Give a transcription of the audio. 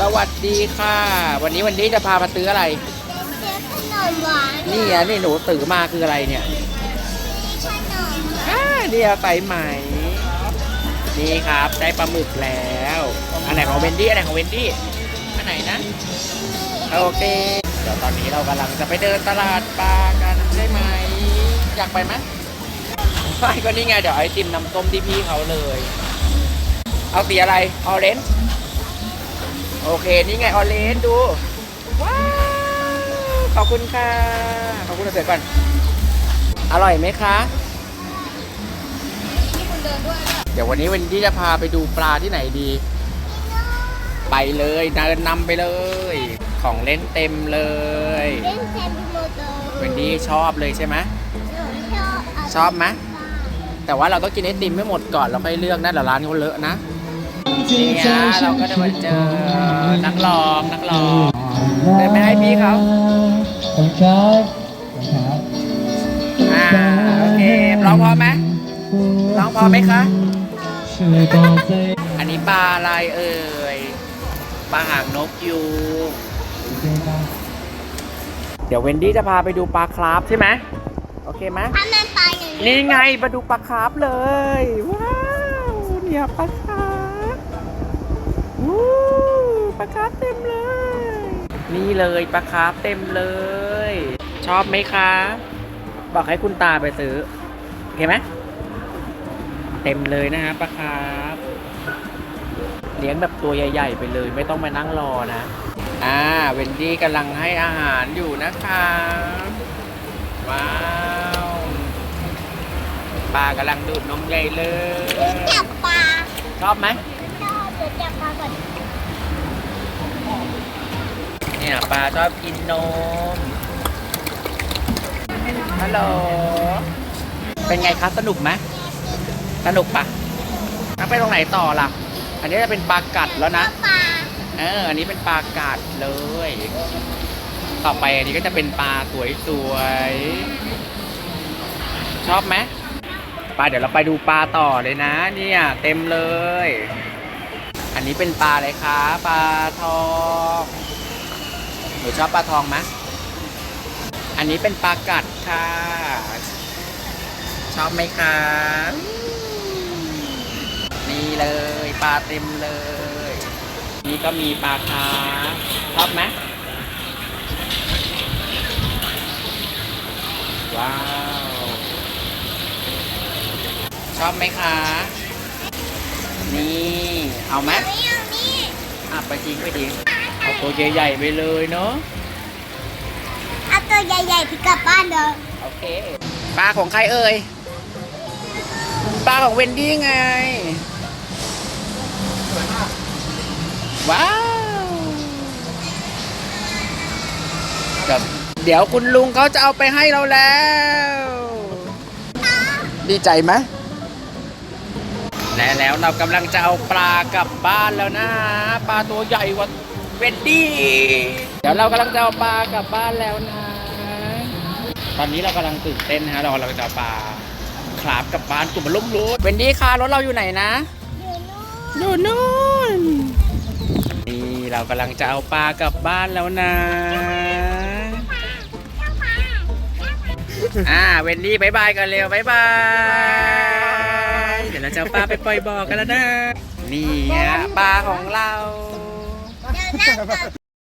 สวัสดีค่ะ วันนี้วันนี้จะพามาซื้ออะไรเค้กขนมหวานนี่อะนี่หนูตื่อมาคืออะไรเนี่ยมีขนมอ่าเดียวไปไหม นี่ครับได้ปลาหมึกแล้ว อันไหนของเวนดี้อันไหนของเวนดี้อันไหนนะ โอเค เดี๋ยวตอนนี้เรากำลังจะไปเดินตลาดปลากันได้ไหม อยากไปไหมไม่ก็นี่ไงเดี๋ยวไอติมน้ำส้มที่พี่เขาเลย เอาสีอะไรออเรนจ์ โอเค นี่ไงออเรนจ์ดู ว้าว ขอบคุณค่ะ ขอบคุณเสร็จก่อน อร่อยไหมคะ เดี๋ยววันนี้วันที่จะพาไปดูปลาที่ไหนดี ไปเลยเดินนำไปเลย ของเล่นเต็มเลย เล่นเซนติโมโตวันนี้ชอบเลยใช่ไหมชอบชอบไหมแต่ว่าเราต้องกินไอติมไม่หมดก่อนเราค่อยเลือกนะเดี๋ยวร้านเขาเลอะนะ นี่ฮะเราก็จะมาเจอนักร้องนักร้องเดินไปให้พี่เขาขอบคุณครับขอบคุณครับอ่าโอเคร้องพอไหมร้องพอไหมคะช่วยบอกใจอันนี้ปลาอะไรเอ่ยปลาหางนกยูงเดี๋ยวเวนดี้จะพาไปดูปลาคราฟใช่ไหมโอเคไหมถ้ามันไปอย่างนี้นี่ไงมาดูปลาคาร์ฟเลยว้าวเนี่ยปลาคาร์ฟวู้ ปลาคาร์ฟเต็มเลย นี่เลยปลาคาร์ฟเต็มเลย ชอบไหมคะ บอกให้คุณตาไปซื้อโอเคไหมเต็มเลยนะฮะปลาคาร์ฟเลี้ยงแบบตัวใหญ่ ๆ ไปเลยไม่ต้องมานั่งรอนะ อ่าเวนดี้กำลังให้อาหารอยู่นะคะว้าวปลากำลังดูดนมใหญ่เลย จับปลา ชอบไหมชอบ เดี๋ยวจับปลาก่อนเนี่ยปลาชอบกินนม ฮัลโหล เป็นไงคะสนุกไหมสนุกปะถ้าไปตรงไหนต่อล่ะ อันนี้จะเป็นปลากัดแล้วนะ ปลาเออ อันนี้เป็นปลากัดเลย ต่อไปอันนี้ก็จะเป็นปลาสวยๆ ชอบไหมปลาเดี๋ยวเราไปดูปลาต่อเลยนะ เนี่ย เต็มเลย อันนี้เป็นปลาอะไรคะปลาทองหนูชอบปลาทองไหมอันนี้เป็นปลากัดค่ะ ชอบไหมคะนี่เลยปลาเต็มเลย นี่ก็มีปลาคาร์ฟชอบไหมว้าว ชอบไหมคะ นี่ เอาไหมไม่เอานี่อะไปทิ้งไปทิ้งเอาตัวใหญ่ๆไปเลยเนาะเอาตัวใหญ่ๆที่กลับบ้านเด้อโอเคปลาของใครเอ่ยปลาของเวนดี้ไงว้าวเดี๋ยวเดี๋ยวคุณลุงเขาจะเอาไปให้เราแล้ว ดีใจไหม และแล้วเรากำลังจะเอาปลากลับบ้านแล้วนะ ปลาตัวใหญ่กว่าเวนดี้เดี๋ยวเรากำลังจะเอาปลากลับบ้านแล้วนะ ตอนนี้เรากำลังตื่นเต้นนะฮะเรากำลังจะเอาปลาคราบกลับบ้านกลุ่มมันล้มรถเวนดี้คะรถเราอยู่ไหนนะอยู่นู่นอยู่นู่นนี่เรากำลังจะเอาปลากลับบ้านแล้วนะอ่าเวนดี้บายบายกันเร็วบายบายเดี๋ยวเรา จะเอาปลาไปปล่อยบ่อกันแล้วนะ นี่ฮะปลาของเรา เดี๋ยวนั่งก่อน